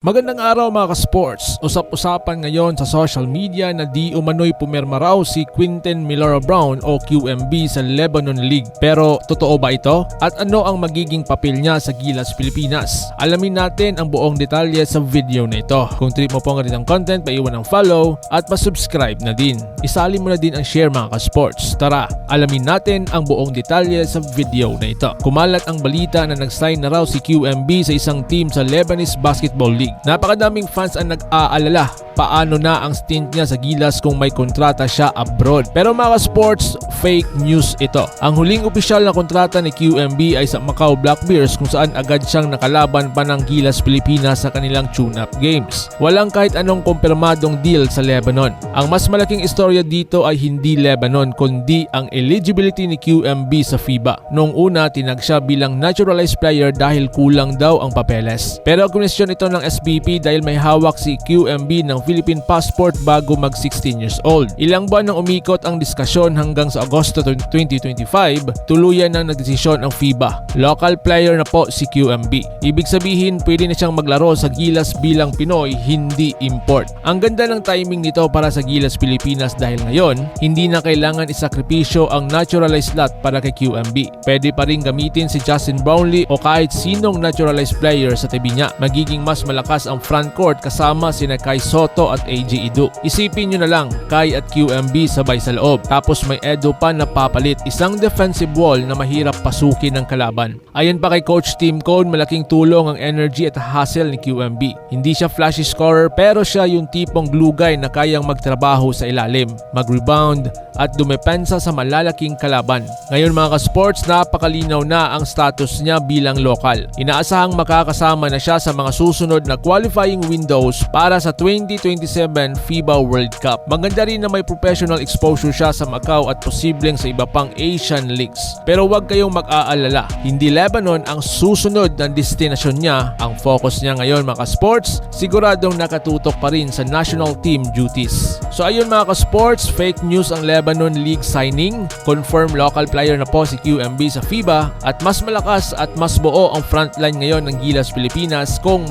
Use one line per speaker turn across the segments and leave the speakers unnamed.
Magandang araw mga ka-sports. Usap-usapan ngayon sa social media na di umano'y pumirma raw si Quinton Milora Brown o QMB sa Lebanon League. Pero totoo ba ito? At ano ang magiging papel niya sa Gilas Pilipinas? Alamin natin ang buong detalye sa video na ito. Kung trip mo po ang ganitong content, paiwan ng follow at pasubscribe na din. Isali mo na din ang share mga ka-sports. Tara, alamin natin ang buong detalye sa video na ito. Kumalat ang balita na nag-sign na raw si QMB sa isang team sa Lebanese Basketball League. Napakadaming fans ang nag-aalala paano na ang stint niya sa Gilas kung may kontrata siya abroad. Pero mga sports, fake news ito. Ang huling opisyal na kontrata ni QMB ay sa Macau Black Bears kung saan agad siyang nakalaban pa ng Gilas Pilipinas sa kanilang tune-up games. Walang kahit anong kumpirmadong deal sa Lebanon. Ang mas malaking istorya dito ay hindi Lebanon kundi ang eligibility ni QMB sa FIBA. Noong una, tinag siya bilang naturalized player dahil kulang daw ang papeles. Pero komisyon ito ng SBP dahil may hawak si QMB ng Philippine passport bago mag 16 years old. Ilang buwan nang umikot ang diskasyon hanggang sa Agosto 2025, tuluyan nang nagdesisyon ang FIBA. Local player na po si QMB. Ibig sabihin, pwede na siyang maglaro sa Gilas bilang Pinoy, hindi import. Ang ganda ng timing nito para sa Gilas Pilipinas dahil ngayon, hindi na kailangan isakripisyo ang naturalized slot para kay QMB. Pwede pa rin gamitin si Justin Brownlee o kahit sinong naturalized player sa tabi niya. Magiging mas malakas ang front court kasama sina Kai Soto at AJ Idu. Isipin nyo na lang, Kai at QMB sabay sa loob. Tapos may Edo pa na papalit, isang defensive wall na mahirap pasukin ng kalaban. Ayon pa kay Coach Tim Cone, malaking tulong ang energy at hustle ni QMB. Hindi siya flashy scorer pero siya yung tipong glue guy na kayang magtrabaho sa ilalim, mag-rebound at dumepensa sa malalaking kalaban. Ngayon mga ka-sports, napakalinaw na ang status niya bilang lokal. Inaasahang makakasama na siya sa mga susunod na qualifying windows para sa 2027 FIBA World Cup. Maganda rin na may professional exposure siya sa Macau at posibleng sa iba pang Asian leagues. Pero huwag kayong mag-aalala, hindi Lebanon ang susunod na destinasyon niya. Ang focus niya ngayon mga ka-sports, siguradong nakatutok pa rin sa national team duties. So ayun mga ka-sports, fake news ang Lebanon League signing. Confirm local player na po si QMB sa FIBA at mas malakas at mas buo ang frontline ngayon ng Gilas Pilipinas kung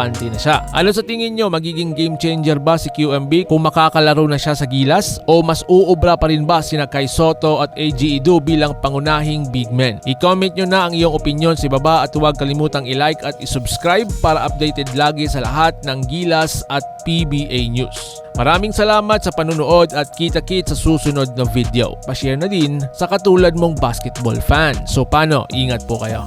makakabakante na siya. Ano sa tingin nyo, magiging game changer ba si QMB kung makakalaro na siya sa Gilas? O mas uubra pa rin ba sina Kai Soto at AG Idu bilang pangunahing big men? I-comment nyo na ang iyong opinion sa baba at huwag kalimutang i-like at i-subscribe para updated lagi sa lahat ng Gilas at PBA News. Maraming salamat sa panunood at kita-kit sa susunod na video. Pa-share na din sa katulad mong basketball fan. So paano? Ingat po kayo.